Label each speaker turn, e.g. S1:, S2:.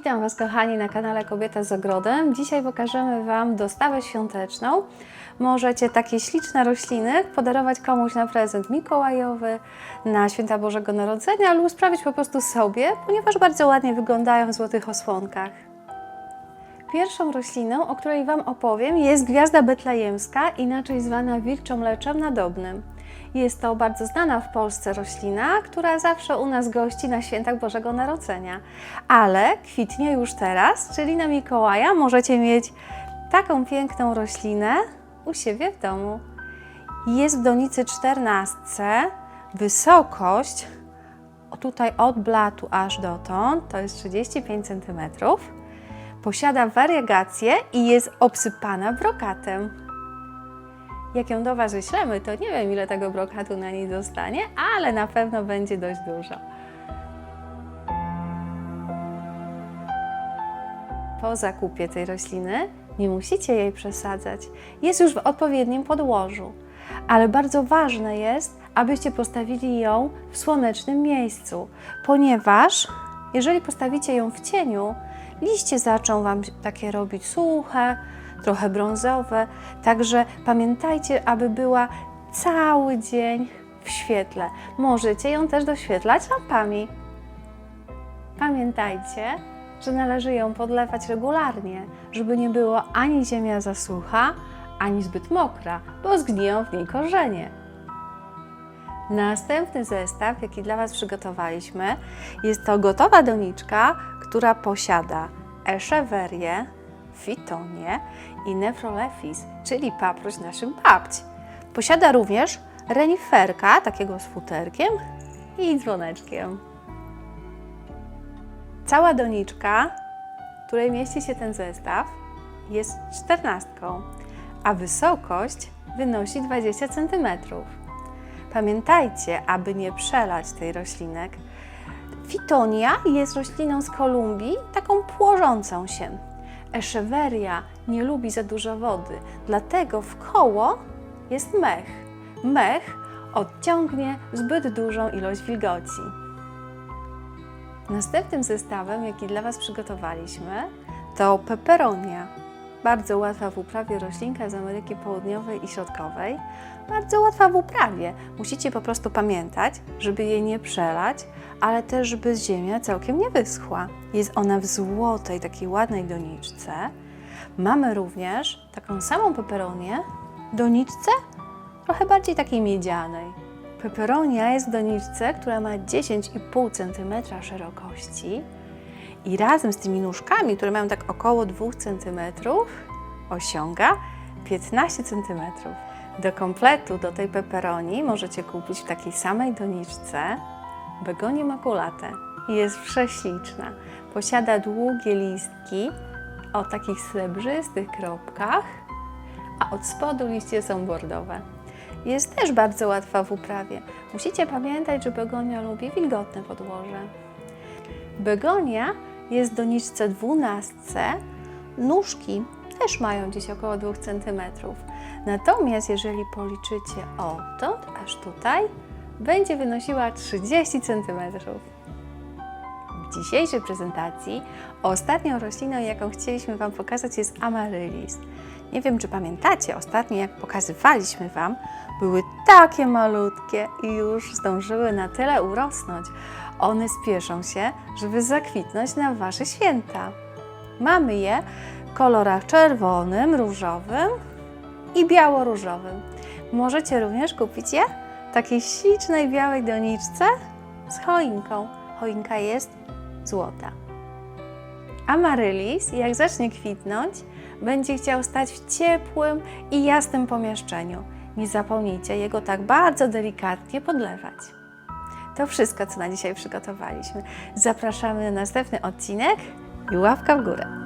S1: Witam Was kochani na kanale Kobieta z Ogrodem. Dzisiaj pokażemy Wam dostawę świąteczną. Możecie takie śliczne rośliny podarować komuś na prezent mikołajowy, na święta Bożego Narodzenia lub sprawić po prostu sobie, ponieważ bardzo ładnie wyglądają w złotych osłonkach. Pierwszą rośliną, o której Wam opowiem, jest gwiazda betlejemska, inaczej zwana wilczą mleczem nadobnym. Jest to bardzo znana w Polsce roślina, która zawsze u nas gości na świętach Bożego Narodzenia. Ale kwitnie już teraz, czyli na Mikołaja możecie mieć taką piękną roślinę u siebie w domu. Jest w donicy 14, wysokość tutaj od blatu aż dotąd to jest 35 cm. Posiada wariegację i jest obsypana brokatem. Jak ją do Was wyślemy, to nie wiem, ile tego brokatu na niej zostanie, ale na pewno będzie dość dużo. Po zakupie tej rośliny nie musicie jej przesadzać. Jest już w odpowiednim podłożu, ale bardzo ważne jest, abyście postawili ją w słonecznym miejscu, ponieważ jeżeli postawicie ją w cieniu, liście zaczną Wam takie robić suche, trochę brązowe. Także pamiętajcie, aby była cały dzień w świetle. Możecie ją też doświetlać lampami. Pamiętajcie, że należy ją podlewać regularnie, żeby nie było ani ziemia za sucha, ani zbyt mokra, bo zgniją w niej korzenie. Następny zestaw, jaki dla Was przygotowaliśmy, jest to gotowa doniczka, która posiada eszewerię, fitonię i nefrolefis, czyli paproć naszym babci. Posiada również reniferka, takiego z futerkiem i dzwoneczkiem. Cała doniczka, w której mieści się ten zestaw, jest czternastką, a wysokość wynosi 20 cm. Pamiętajcie, aby nie przelać tej roślinek. Fitonia jest rośliną z Kolumbii, taką płożącą się. Eszeweria nie lubi za dużo wody, dlatego w koło jest mech. Mech odciągnie zbyt dużą ilość wilgoci. Następnym zestawem, jaki dla Was przygotowaliśmy, to peperonia. Bardzo łatwa w uprawie roślinka z Ameryki Południowej i Środkowej. Bardzo łatwa w uprawie. Musicie po prostu pamiętać, żeby jej nie przelać, ale też, żeby ziemia całkiem nie wyschła. Jest ona w złotej, takiej ładnej doniczce. Mamy również taką samą peperonię doniczce, trochę bardziej takiej miedzianej. Peperonia jest w doniczce, która ma 10,5 cm szerokości i razem z tymi nóżkami, które mają tak około 2 cm, osiąga 15 cm. Do kompletu do tej peperoni możecie kupić w takiej samej doniczce begonię makulatę. Jest prześliczna. Posiada długie listki o takich srebrzystych kropkach, a od spodu liście są bordowe. Jest też bardzo łatwa w uprawie. Musicie pamiętać, że begonia lubi wilgotne podłoże. Begonia jest doniczce 12. Nóżki też mają gdzieś około 2 cm. Natomiast jeżeli policzycie odtąd aż tutaj, będzie wynosiła 30 cm. W dzisiejszej prezentacji ostatnią rośliną, jaką chcieliśmy Wam pokazać, jest amaryllis. Nie wiem, czy pamiętacie, ostatnio jak pokazywaliśmy Wam, były takie malutkie i już zdążyły na tyle urosnąć. One spieszą się, żeby zakwitnąć na Wasze święta. Mamy je w kolorach czerwonym, różowym i biało-różowym. Możecie również kupić je w takiej ślicznej białej doniczce z choinką. Choinka jest złota. Amaryllis, jak zacznie kwitnąć, będzie chciał stać w ciepłym i jasnym pomieszczeniu. Nie zapomnijcie jego tak bardzo delikatnie podlewać. To wszystko, co na dzisiaj przygotowaliśmy. Zapraszamy na następny odcinek i łapka w górę.